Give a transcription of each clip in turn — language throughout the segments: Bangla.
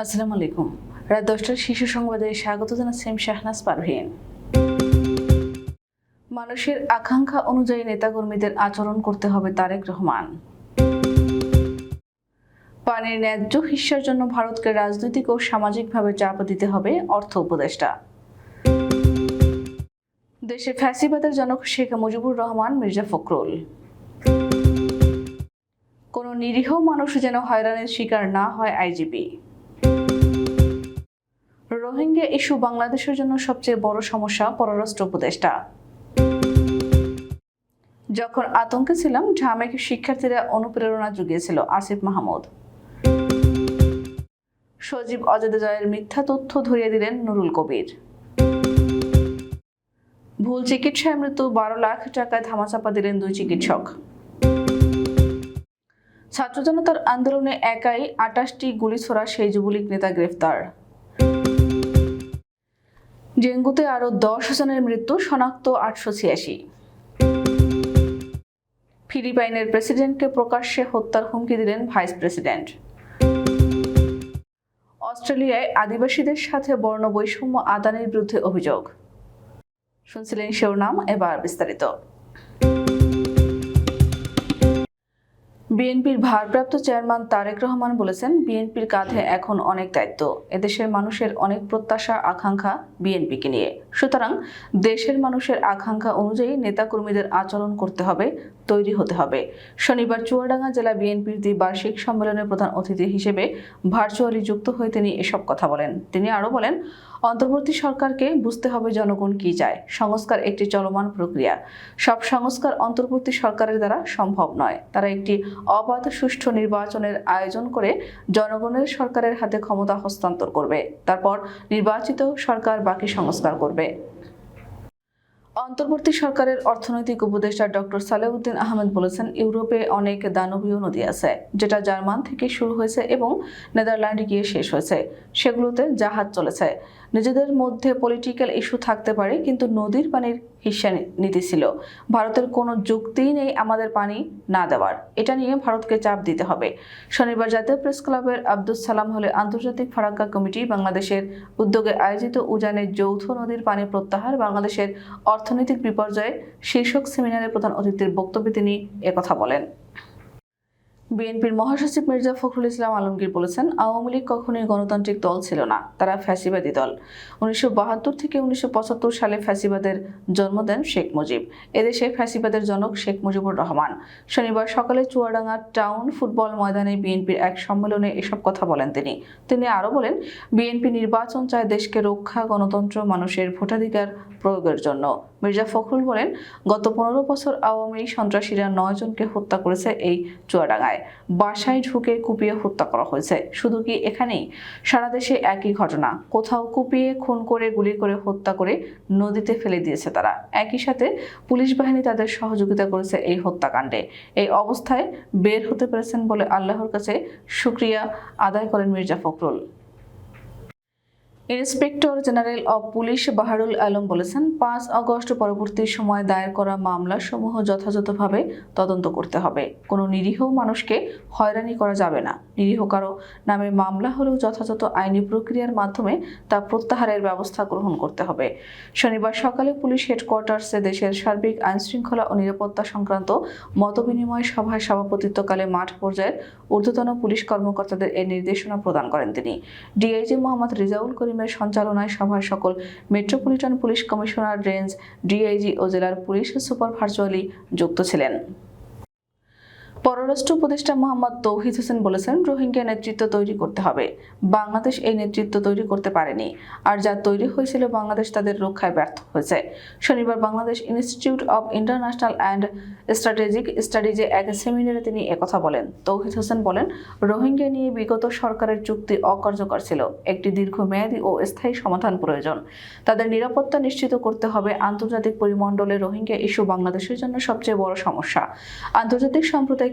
আসসালামু আলাইকুম। রাত দশটার শিশু সংবাদে স্বাগত জানাচ্ছি আমি শাহনাজ পারভীন। মানুষের আকাঙ্ক্ষা অনুযায়ী নেতাকর্মীদের আচরণ করতে হবে তারেক রহমান। পানির ন্যায্য হিস্যার জন্য ভারতকে রাজনৈতিক ও সামাজিকভাবে চাপ দিতে হবে অর্থ উপদেষ্টা। দেশে ফ্যাসিবাদের জনক শেখ মুজিবুর রহমান, মির্জা ফখরুল। কোনো নিরীহ মানুষ যেন হয়রানির শিকার না হয় আইজিপি। রোহিঙ্গা ইস্যু বাংলাদেশের জন্য সবচেয়ে বড় সমস্যা পররাষ্ট্র উপদেষ্টা। যখন আতঙ্কে ছিলাম ঢামেক শিক্ষার্থীরা অনুপ্রেরণা জুগিয়েছিল আসিফ মাহমুদ। সজীব অজয় জয়ের মিথ্যা তথ্য ধরিয়ে দিলেন নুরুল কবির। ভুল চিকিৎসায় মৃত্যু বারো লাখ টাকায় ধামাচাপা দিলেন দুই চিকিৎসক। ছাত্র জনতার আন্দোলনে একাই আটাশটি গুলি ছোড়া সেই যুবলীগ নেতা গ্রেফতার। ডেঙ্গুতে আরও দশ জনের মৃত্যু, শনাক্ত আটশো ছিয়াশি। ফিলিপাইনের প্রেসিডেন্টকে প্রকাশ্যে হত্যার হুমকি দিলেন ভাইস প্রেসিডেন্ট। অস্ট্রেলিয়ায় আদিবাসীদের সাথে বর্ণ বৈষম্য আদানের বিরুদ্ধে অভিযোগ। শুনছিলেন শিরোনাম, এবার বিস্তারিত। বিএনপির ভারপ্রাপ্ত চেয়ারম্যান তারেক রহমান বলেছেন, বিএনপির কাঁধে এখন অনেক দায়িত্ব। এদেশের মানুষের অনেক প্রত্যাশা, আকাঙ্ক্ষা বিএনপিকে নিয়ে। সুতরাং দেশের মানুষের আকাঙ্ক্ষা অনুযায়ী নেতাকর্মীদের আচরণ করতে হবে, তৈরি হতে হবে। শনিবার চুয়াডাঙ্গা জেলা বিএনপির দ্বিবার্ষিক সম্মেলনের প্রধান অতিথি হিসেবে ভার্চুয়ালি যুক্ত হয়ে তিনি এসব কথা বলেন। তিনি আরও বলেন অন্তর্বর্তী সরকারকে বুঝতে হবে জনগণ কি চায়। সংস্কার একটি চলমান প্রক্রিয়া। সব সংস্কার অন্তর্বর্তী সরকারের দ্বারা সম্ভব নয়। তারা একটি অবাধ সুষ্ঠু নির্বাচনের আয়োজন করে জনগণের সরকারের হাতে ক্ষমতা হস্তান্তর করবে। তারপর নির্বাচিত সরকার বাকি সংস্কার করবে। অন্তর্বর্তী সরকারের অর্থনৈতিক উপদেষ্টা ডক্টর সালেউদ্দিন আহমেদ বলেছেন, ইউরোপে অনেক দানবীয় নদী আছে, যেটা জার্মান থেকে শুরু হয়েছে এবং নেদারল্যান্ডে গিয়ে শেষ হয়েছে। সেগুলোতে জাহাজ চলেছে। নিজেদের মধ্যে পলিটিক্যাল ইস্যু থাকতে পারে, কিন্তু নদীর পানির হিস্যা নীতি ছিল। ভারতের কোনো যুক্তিই নেই আমাদের পানি না দেওয়ার। এটা নিয়ে ভারতকে চাপ দিতে হবে। শনিবার জাতীয় প্রেস ক্লাবের আব্দুল সালাম হলে আন্তর্জাতিক ফারাক্কা কমিটি বাংলাদেশের উদ্যোগে আয়োজিত উজানের যৌথ নদীর পানি প্রত্যাহার বাংলাদেশের অর্থনৈতিক বিপর্যয় শীর্ষক সেমিনারে প্রধান অতিথির বক্তব্যে তিনি একথা বলেন। বিএনপির মহাসচিব মির্জা ফখরুল ইসলাম আলমগীর বলেছেন, আওয়ামী লীগ কখনোই গণতান্ত্রিক দল ছিল না, তারা ফ্যাসিবাদী দল। উনিশশো বাহাত্তর থেকে উনিশশো পঁচাত্তর সালে ফ্যাসিবাদের জন্ম দেন শেখ মুজিব। এদেশে ফ্যাসিবাদের জনক শেখ মুজিবুর রহমান। শনিবার সকালে চুয়াডাঙ্গা টাউন ফুটবল ময়দানে বিএনপির এক সম্মেলনে এসব কথা বলেন তিনি। তিনি আরও বলেন, বিএনপি নির্বাচন চায় দেশকে রক্ষা গণতন্ত্র মানুষের ভোটাধিকার প্রয়োগের জন্য। মির্জা ফখরুল বলেন, গত পনেরো বছর আওয়ামী সন্ত্রাসীরা নয় জনকে হত্যা করেছে এই চুয়াডাঙ্গায়। বাসায় ঢুকে কুপিয়ে হত্যা করা হয়েছে। শুধু কি এখানেই? সারা দেশে একই ঘটনা। কোথাও কুপিয়ে, খুন করে, গুলি করে, হত্যা করে নদীতে ফেলে দিয়েছে তারা। একই সাথে পুলিশ বাহিনী তাদের সহযোগিতা করেছে এই হত্যাকাণ্ডে। এই অবস্থায় বের হতে পেরেছেন বলে আল্লাহর কাছে সুক্রিয়া আদায় করেন Mirza Fakhrul. Inspector general of police Baharul Alam বলেছেন, পাঁচ অগস্ট পরবর্তী সময় দায়ের করা মামলা সমূহ যথাযথভাবে তদন্ত করতে হবে। কোনো নিরীহ মানুষকে হয়রানি করা যাবে না। নিরীহ কারও নামে মামলা হলেও যথাযথ আইনি প্রক্রিয়ার মাধ্যমে তা প্রত্যাহারের ব্যবস্থা গ্রহণ করতে হবে। শনিবার সকালে পুলিশ হেডকোয়ার্টার্সে দেশের সার্বিক আইনশৃঙ্খলা ও নিরাপত্তা সংক্রান্ত মতবিনিময় সভায় সভাপতিত্বকালে মাঠ পর্যায়ের ঊর্ধ্বতন পুলিশ কর্মকর্তাদের এই নির্দেশনা প্রদান করেন তিনি। ডিআইজি মোহাম্মদ রিজাউল করিমের সঞ্চালনায় সভায় সকল metropolitan police commissioner range, DIG ও জেলার পুলিশ সুপার ভার্চুয়ালি যুক্ত ছিলেন। পররাষ্ট্র উপদেষ্টা মোহাম্মদ তৌহিদ হোসেন বলেছেন, রোহিঙ্গা নেতৃত্ব তৈরি করতে হবে। বাংলাদেশ এই নেতৃত্ব তৈরি করতে পারেনি। আর যা তৈরি হয়েছিল, বাংলাদেশ তাদের রক্ষায় ব্যর্থ হয়েছে। শনিবার Bangladesh institute of international and strategic স্টাডিজে এক সেমিনারে তিনি একথা বলেন। তৌহিদ হোসেন বলেন, রোহিঙ্গা নিয়ে বিগত সরকারের চুক্তি অকার্যকর ছিল। একটি দীর্ঘমেয়াদী ও স্থায়ী সমাধান প্রয়োজন। তাদের নিরাপত্তা নিশ্চিত করতে হবে। আন্তর্জাতিক পরিমণ্ডলে রোহিঙ্গা ইস্যু বাংলাদেশের জন্য সবচেয়ে বড় সমস্যা। আন্তর্জাতিক সম্প্রদায়কে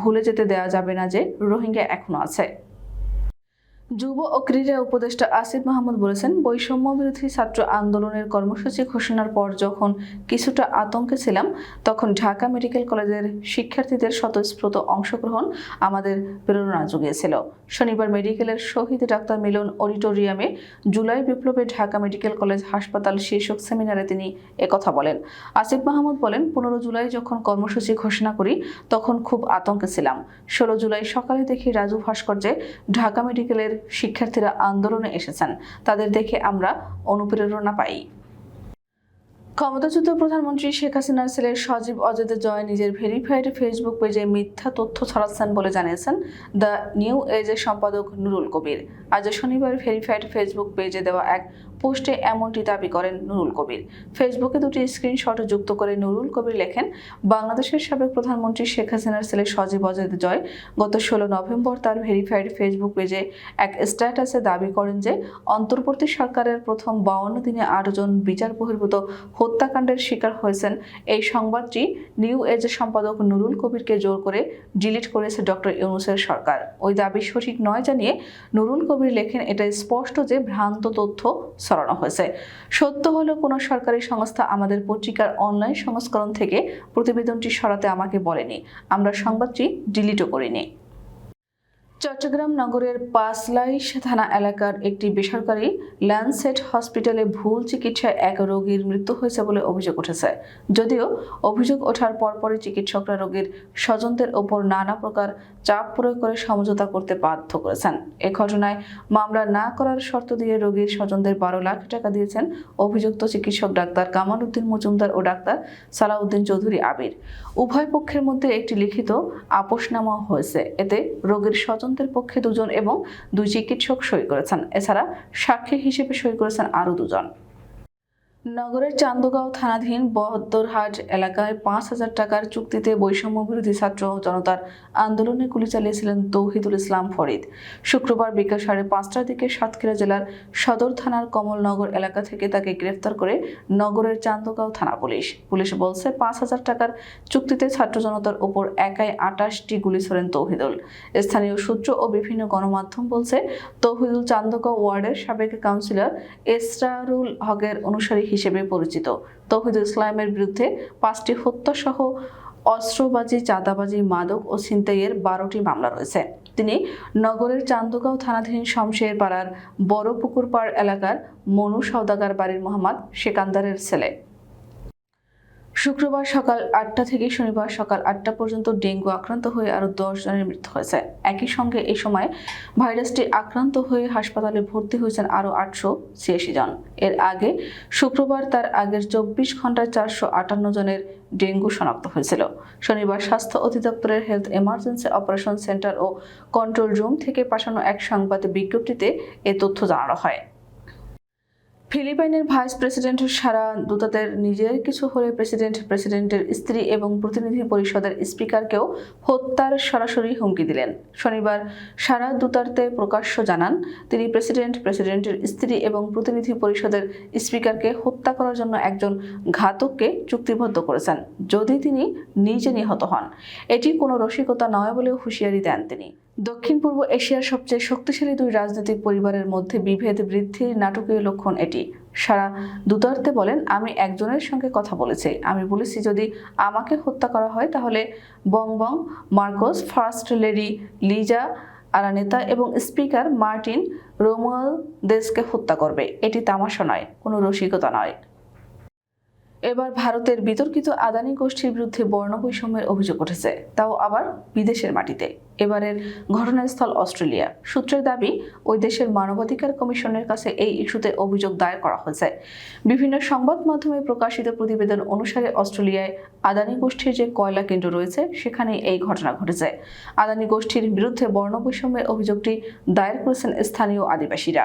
ভুলে যেতে দেওয়া যাবে না যে রোহিঙ্গা এখনও আছে। যুব ও ক্রীড়া উপদেষ্টা আসিফ মাহমুদ বলেছেন, বৈষম্য বিরোধী ছাত্র আন্দোলনের কর্মসূচি ঘোষণার পর যখন কিছুটা আতঙ্কে ছিলাম, তখন ঢাকা মেডিকেল কলেজের শিক্ষার্থীদের স্বতঃস্ফূর্ত অংশগ্রহণ আমাদের প্রেরণা জুগিয়েছিল। শনিবার মেডিকেলের শহীদ ডাক্তার মিলন অডিটোরিয়ামে জুলাই বিপ্লবে ঢাকা মেডিকেল কলেজ হাসপাতাল শীর্ষক সেমিনারে তিনি একথা বলেন। আসিফ মাহমুদ বলেন, পনেরো জুলাই যখন কর্মসূচি ঘোষণা করি, তখন খুব আতঙ্কে ছিলাম। ষোলো জুলাই সকালে দেখি রাজু ভাস্কর্যে ঢাকা মেডিকেলের শিক্ষার্থীরা আন্দোলনে এসেছেন। তাদের দেখে আমরা অনুপ্রেরণা পাই। ক্ষমতাচ্যুত প্রধানমন্ত্রী শেখ হাসিনার ছেলে সজীব অজেদের জয় নিজের ভেরিফাইড ফেসবুক পেজে মিথ্যা তথ্য ছড়াচ্ছেন বলে জানিয়েছেন দ্য নিউ এজের সম্পাদক নুরুল কবির। আজ শনিবার ভেরিফাইড ফেসবুক পেজে দেওয়া এক পোস্টে এমনটি দাবি করেন নুরুল কবির। ফেসবুকে দুটি স্ক্রিনশট যুক্ত করে নুরুল কবির লেখেন, বাংলাদেশের সাবেক প্রধানমন্ত্রী শেখ হাসিনার ছেলে সজীব অজেদ জয় গত ষোলো নভেম্বর তার ভেরিফাইড ফেসবুক পেজে এক স্ট্যাটাসে দাবি করেন যে, অন্তর্বর্তী সরকারের প্রথম বাউন্ন দিনে আটজন বিচার বহির্ভূত হত্যাকাণ্ডের শিকার হয়েছেন। এই সংবাদটি নিউ এজের সম্পাদক নুরুল কবিরকে জোর করে ডিলিট করেছে ডক্টর ইউনুসের সরকার। ওই দাবি সঠিক নয় জানিয়ে নুরুল কবির লেখেন, এটা স্পষ্ট যে ভ্রান্ত তথ্য ছড়ানো হয়েছে। সত্য হলো, কোনো সরকারি সংস্থা আমাদের পত্রিকার অনলাইন সংস্করণ থেকে প্রতিবেদনটি সরাতে আমাকে বলেনি। আমরা সংবাদটি ডিলিটও করিনি। চট্টগ্রাম নগরের পাঁচলাইশ থানা এলাকার একটি বেসরকারি ল্যান্ডসেট হসপিটালে ভুল চিকিৎসায় এক রোগীর মৃত্যু হয়েছে বলে অভিযোগ উঠেছে। যদিও অভিযোগ ওঠার পরপরই চিকিৎসকরা রোগীর স্বজনদের ওপর নানা প্রকার চাপ প্রয়োগ করে সমঝোতা করতে বাধ্য করেছেন। এ ঘটনায় মামলা না করার শর্ত দিয়ে রোগীর স্বজনদের বারো লাখ টাকা দিয়েছেন অভিযুক্ত চিকিৎসক ডাক্তার কামাল উদ্দিন মজুমদার ও ডাক্তার সালাউদ্দিন চৌধুরী আবির। উভয় পক্ষের মধ্যে একটি লিখিত আপোষনামা হয়েছে। এতে রোগীর স্বজনদের পক্ষে দুজন এবং দুই চিকিৎসক সই করেছেন। এছাড়া সাক্ষী হিসেবে সই করেছেন আরও দুজন। নগরের চান্দগাঁও থানাধীন বহদ্দরহাট এলাকায় পাঁচ হাজার টাকার চুক্তিতে বৈষম্য বিরোধী ছাত্র জনতার আন্দোলনে গুলি চালিয়েছিলেন তৌহিদুল ইসলাম ফরিদ। শুক্রবার বিকেল সাড়ে পাঁচটার দিকে সাতক্ষীরা জেলার সদর থানার কমলনগর এলাকা থেকে তাকে গ্রেফতার করে নগরের চান্দগাঁও থানা পুলিশ। পুলিশ বলছে, পাঁচ হাজার টাকার চুক্তিতে ছাত্র জনতার ওপর একাই আটাশটি গুলি ছোড়েন তৌহিদুল। স্থানীয় সূত্র ও বিভিন্ন গণমাধ্যম বলছে, তৌহিদুল চান্দগাঁও ওয়ার্ডের সাবেক কাউন্সিলর এসরারুল হকের অনুসারী হিসেবে পরিচিত। তৌহিদুল ইসলামের বিরুদ্ধে পাঁচটি হত্যাসহ অস্ত্রবাজি, চাঁদাবাজি, মাদক ও ছিনতাইয়ের বারোটি মামলা রয়েছে। তিনি নগরের চান্দগাঁও থানাধীন শমশের পাড়ার বড় পুকুরপাড় এলাকার মনু সওদাগার বাড়ির মোহাম্মদ সেকান্দারের ছেলে। শুক্রবার সকাল আটটা থেকে শনিবার সকাল আটটা পর্যন্ত ডেঙ্গু আক্রান্ত হয়ে আরও দশ জনের মৃত্যু হয়েছে। একই সঙ্গে এই সময় ভাইরাসটি আক্রান্ত হয়ে হাসপাতালে ভর্তি হয়েছেন আরও আটশো ছিয়াশি জন। এর আগে শুক্রবার তার আগের চব্বিশ ঘন্টায় চারশো আটান্ন জনের ডেঙ্গু শনাক্ত হয়েছিল। শনিবার স্বাস্থ্য অধিদপ্তরের হেলথ এমার্জেন্সি অপারেশন সেন্টার ও কন্ট্রোল রুম থেকে পাঠানো এক সংবাদ বিজ্ঞপ্তিতে এ তথ্য জানানো হয়। ফিলিপাইনের ভাইস প্রেসিডেন্ট সারা দূতাদের নিজের কিছু হলে প্রেসিডেন্ট, প্রেসিডেন্টের স্ত্রী এবং প্রতিনিধি পরিষদের স্পিকারকেও হত্যার সরাসরি হুমকি দিলেন। শনিবার সারা দূতার্তে প্রকাশ্য জানান, তিনি প্রেসিডেন্ট, প্রেসিডেন্টের স্ত্রী এবং প্রতিনিধি পরিষদের স্পিকারকে হত্যা করার জন্য একজন ঘাতককে চুক্তিবদ্ধ করেছেন, যদি তিনি নিজে নিহত হন। এটি কোনো রসিকতা নয় বলেও হুঁশিয়ারি দেন তিনি। দক্ষিণ পূর্ব এশিয়ার সবচেয়ে শক্তিশালী দুই রাজনৈতিক পরিবারের মধ্যে বিভেদ বৃদ্ধির নাটকীয় লক্ষণ এটি। সারা দুতার্তে বলেন, আমি একজনের সঙ্গে কথা বলেছি। আমি বলেছি, যদি আমাকে হত্যা করা হয়, তাহলে Bong Bong, Marcos, first lady Liza Araneta এবং স্পিকার মার্টিন রোমুয়াল দেশকে হত্যা করবে। এটি তামাশা নয়, কোনো রসিকতা নয়। এবার ভারতের বিতর্কিত আদানি গোষ্ঠীর বিরুদ্ধে বর্ণবৈষম্যের অভিযোগ উঠেছে। তাও আবার বিদেশের মাটিতে। এবারের ঘটনাস্থল অস্ট্রেলিয়া। সূত্রের দাবি, ওই দেশের মানবাধিকার কমিশনের কাছে এই ইস্যুতে অভিযোগ দায়ের করা হয়েছে। বিভিন্ন সংবাদ মাধ্যমে প্রকাশিত প্রতিবেদন অনুসারে অস্ট্রেলিয়ায় আদানি গোষ্ঠীর যে কয়লা কেন্দ্র রয়েছে সেখানে এই ঘটনা ঘটেছে। আদানি গোষ্ঠীর বিরুদ্ধে বর্ণবৈষম্যের অভিযোগটি দায়ের করেছেন স্থানীয় আদিবাসীরা।